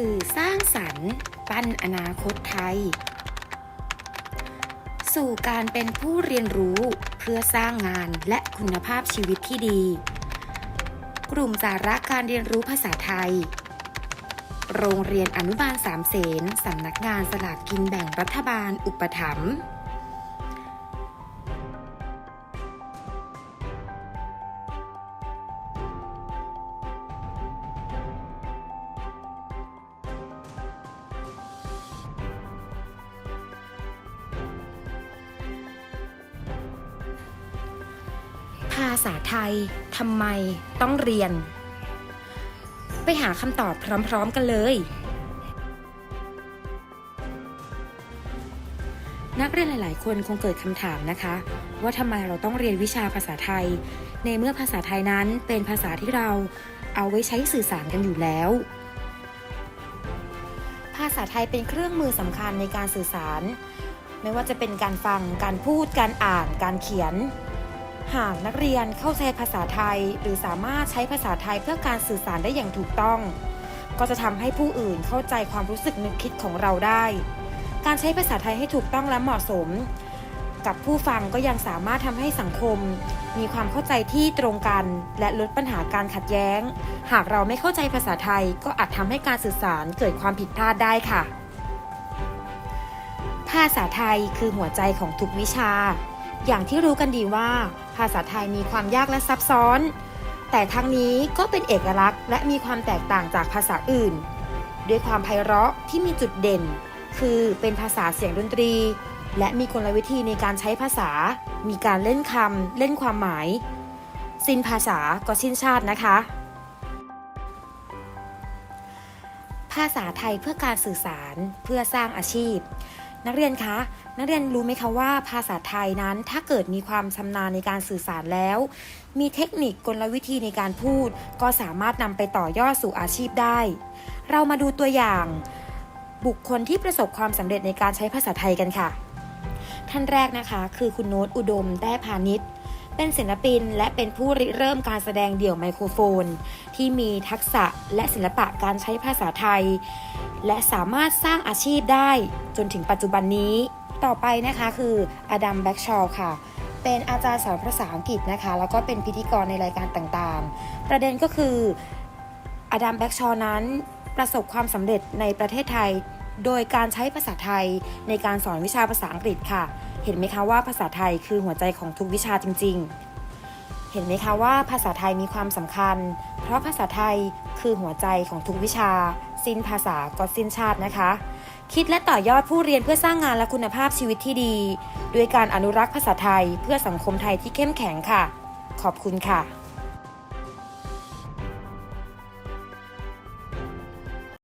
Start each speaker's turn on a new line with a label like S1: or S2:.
S1: สื่อสร้างสรรค์ ปั้นอนาคตไทย สู่การเป็นผู้เรียนรู้เพื่อสร้างงานและคุณภาพชีวิตที่ดี กลุ่มสาระการเรียนรู้ภาษาไทย โรงเรียนอนุบาลสามเสนสำนักงานสลากกินแบ่งรัฐบาลอุปถัมภ์ ษาไทยทำไมต้องเรียน ไปหาคำตอบพร้อมๆกันเลย นักเรียนหลายๆ คนคงเกิดคำถามนะคะ ว่าทำไมเราต้องเรียนวิชาภาษาไทย ในเมื่อภาษาไทยนั้นเป็นภาษาที่เราเอาไว้ใช้สื่อสารกันอยู่แล้ว ภาษาไทยเป็นเครื่องมือสำคัญในการสื่อสาร ไม่ว่าจะเป็นการฟัง การพูด การอ่าน การเขียน หากนักเรียนเข้าใจภาษาไทย หรือสามารถใช้ภาษาไทยเพื่อการสื่อสารได้อย่างถูกต้อง ก็จะทำให้ผู้อื่นเข้าใจความรู้สึกนึกคิดของเราได้ การใช้ภาษาไทยให้ถูกต้องและเหมาะสม กับผู้ฟังก็ยังสามารถทำให้สังคม มีความเข้าใจที่ตรงกัน และลดปัญหาการขัดแย้ง หากเราไม่เข้าใจภาษาไทย ก็อาจทำให้การสื่อสารเกิดความผิดพลาดได้ค่ะ ภาษาไทยคือหัวใจของทุกวิชา อย่างที่รู้กันดีว่า ภาษาไทยมีความยากและซับซ้อน แต่ทั้งนี้ก็เป็นเอกลักษณ์ และมีความแตกต่างจากภาษาอื่น ด้วยความไพเราะที่มีจุดเด่น คือเป็นภาษาเสียงดนตรี และมีกลวิธีในการใช้ภาษา มีการเล่นคำเล่นความหมาย สิ้นภาษาก็สิ้นชาตินะคะ ภาษาไทยเพื่อการสื่อสารเพื่อสร้างอาชีพ นักเรียนคะ นักเรียนรู้ไหมคะว่าภาษาไทยนั้นถ้าเกิดมีความชำนาญในการสื่อสารแล้ว มีเทคนิคกลวิธีในการพูด ก็สามารถนำไปต่อยอดสู่อาชีพได้ เรามาดูตัวอย่าง บุคคลที่ประสบความสำเร็จในการใช้ภาษาไทยกันค่ะ ท่านแรกนะคะ คือคุณโน้ตอุดมแต้พาณิชย์ เป็นศิลปินและเป็นผู้ริเริ่มการแสดงเดี่ยวไมโครโฟน ที่มีทักษะและศิลปะการใช้ภาษาไทย และสามารถสร้างอาชีพได้จนถึงปัจจุบันนี้ ต่อไปนะคะคืออดัมแบ็กชอลค่ะเป็นอาจารย์สอนภาษาอังกฤษนะคะ แล้วก็เป็นพิธีกรในรายการต่างๆ ประเด็นก็คืออดัมแบ็กชอลนั้น ประสบความสำเร็จในประเทศไทย โดยการใช้ภาษาไทยในการสอนวิชาภาษาอังกฤษค่ะ เห็นไหมคะว่าภาษาไทยคือหัวใจของทุกวิชาจริง ๆ เห็นไหมคะว่าภาษาไทยมีความสำคัญ เพราะภาษาไทยคือหัวใจของทุกวิชา สิ้นภาษาก็สิ้นชาตินะคะ คิดและต่อยอดผู้เรียนเพื่อสร้างงานและคุณภาพชีวิตที่ดี ด้วยการอนุรักษ์ภาษาไทยเพื่อสังคมไทยที่เข้มแข็งค่ะ ขอบคุณค่ะ